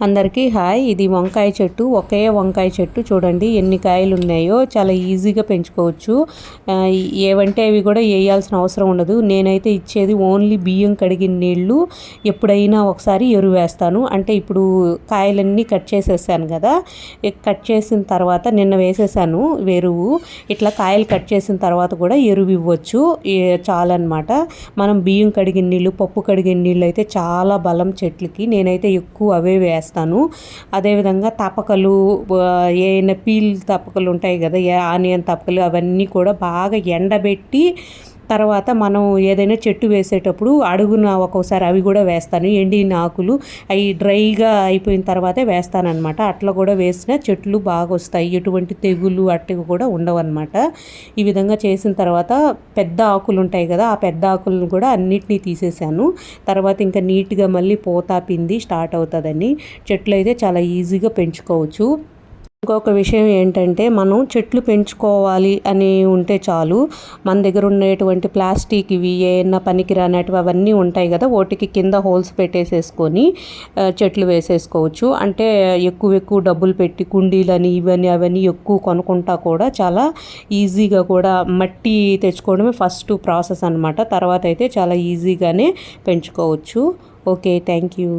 అందరికీ హాయ్. ఇది వంకాయ చెట్టు. ఒకే వంకాయ చెట్టు. చూడండి ఎన్ని కాయలు ఉన్నాయో చాలా ఈజీగా పెంచుకోవచ్చు. ఏవంటే అవి కూడా వేయాల్సిన అవసరం ఉండదు. నేనైతే ఇచ్చేది ఓన్లీ బియ్యం కడిగిన నీళ్ళు. ఎప్పుడైనా ఒకసారి ఎరువు వేస్తాను. అంటే ఇప్పుడు కాయలన్నీ కట్ చేసేసాను కదా. కట్ చేసిన తర్వాత నిన్న వేసేసాను ఎరువు ఇట్లా కాయలు కట్ చేసిన తర్వాత కూడా ఎరువు ఇవ్వచ్చు. చాలన్నమాట. మనం బియ్యం కడిగిన నీళ్ళు పప్పు కడిగిన నీళ్ళు అయితే చాలా బలం చెట్లకి. నేనైతే ఎక్కువ అవే వేస్తాను. వేస్తాను అదేవిధంగా తపకలు ఏమైనా పీల్ తపకలు ఉంటాయి కదా ఆనియన్ తపకలు అవన్నీ కూడా బాగా ఎండబెట్టి తర్వాత మనం ఏదైనా చెట్టు వేసేటప్పుడు అడుగున ఒక్కొక్కసారి అవి కూడా వేస్తాను. ఎండిన ఆకులు అవి డ్రైగా అయిపోయిన తర్వాతే వేస్తానమాట అట్లా కూడా వేసిన చెట్లు బాగా వస్తాయి ఎటువంటి తెగులు అట్టవి కూడా ఉండవన్నమాట. ఈ విధంగా చేసిన తర్వాత పెద్ద ఆకులు ఉంటాయి కదా ఆ పెద్ద ఆకులను కూడా అన్నిటినీ తీసేసాను. తర్వాత ఇంకా నీట్గా మళ్ళీ పోతా పిండి స్టార్ట్ అవుతుందని. చెట్లు అయితే చాలా ఈజీగా పెంచుకోవచ్చు. ఇంకొక విషయం ఏంటంటే మనం చెట్లు పెంచుకోవాలి అని ఉంటే చాలు. మన దగ్గర ఉండేటువంటి ప్లాస్టిక్ ఇవి ఏమన్నా పనికిరానటివి అవన్నీ ఉంటాయి కదా వాటికి కింద హోల్స్ పెట్టేసేసుకొని చెట్లు వేసేసుకోవచ్చు. అంటే ఎక్కువ ఎక్కువ డబ్బులు పెట్టి కుండీలని ఇవన్నీ అవన్నీ ఎక్కువ కొనుక్కుంటా కూడా చాలా ఈజీగా కూడా మట్టి తెచ్చుకోవడమే ఫస్ట్ ప్రాసెస్ అనమాట తర్వాత అయితే చాలా ఈజీగానే పెంచుకోవచ్చు. Okay thank you.